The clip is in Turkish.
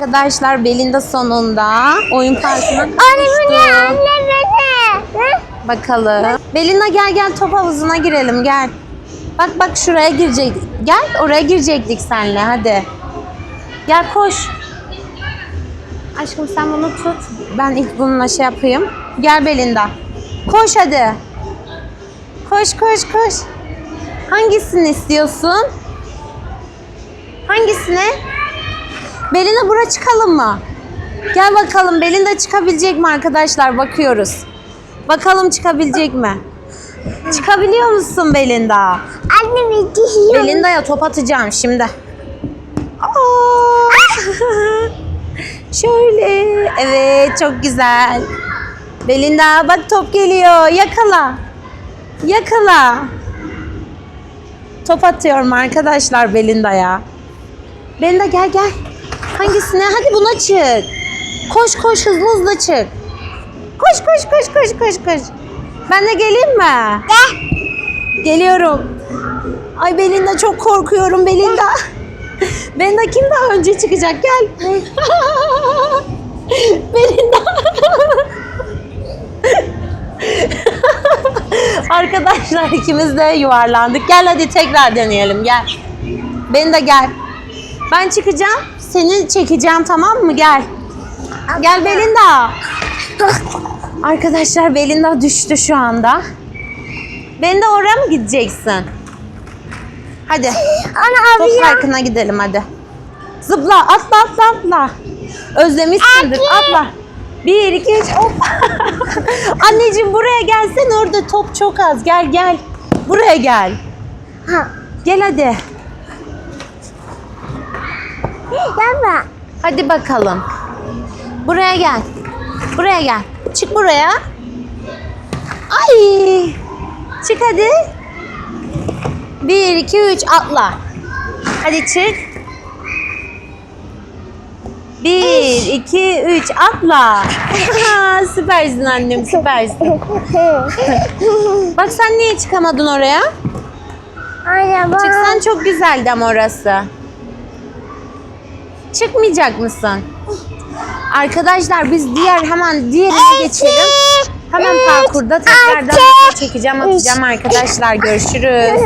Arkadaşlar Belinda sonunda oyun parkına Anne bu ne? Anne bu ne? Bakalım. Belinda gel gel top havuzuna girelim gel. Bak bak şuraya girecek. Gel oraya girecektik senle hadi. Gel koş. Aşkım sen bunu tut. Ben ilk bununla şey yapayım. Gel Belinda. Koş hadi. Koş koş koş. Hangisini istiyorsun? Hangisini? Belinda bura çıkalım mı? Gel bakalım Belinda çıkabilecek mi arkadaşlar? Bakıyoruz. Bakalım çıkabilecek mi? Çıkabiliyor musun Belinda? Anne giyiyor. Belinda'ya top atacağım şimdi. Aa! Şöyle. Evet çok güzel. Belinda bak top geliyor. Yakala. Yakala. Top atıyorum arkadaşlar Belinda'ya. Belinda gel gel. Hangisine? Hadi buna çık. Koş koş hızlı hızlı çık. Koş koş koş koş koş koş. Ben de geleyim mi? Gel. Geliyorum. Ay Belinda çok korkuyorum Belinda. Belinda kim daha önce çıkacak? Gel. Belinda. Arkadaşlar ikimiz de yuvarlandık. Gel hadi tekrar deneyelim gel. Belinda gel. Ben çıkacağım. Seni çekeceğim tamam mı? Gel. Gel Belinda. Arkadaşlar Belinda düştü şu anda. Ben de oraya mı gideceksin? Hadi. Ana abi Top parkına gidelim hadi. Zıpla, atla, atla, atla. Özlemişsindir, Abi. atla. Bir, iki, üç, hop. Anneciğim buraya gelsen orada top çok az. Gel, gel. Buraya gel. Ha. Gel hadi. Yapma. Hadi bakalım. Buraya gel. Buraya gel. Çık buraya. Ay. Çık hadi. Bir, iki, üç, atla. Hadi çık. Bir, iki, üç, atla. süpersin annem, süpersin. Bak sen niye çıkamadın oraya? Bak. Çıksan çok güzeldi ama orası. Çıkmayacak mısın? Arkadaşlar biz diğer hemen diğerine geçelim. Hemen parkurda tekrardan çekeceğim atacağım arkadaşlar. Görüşürüz.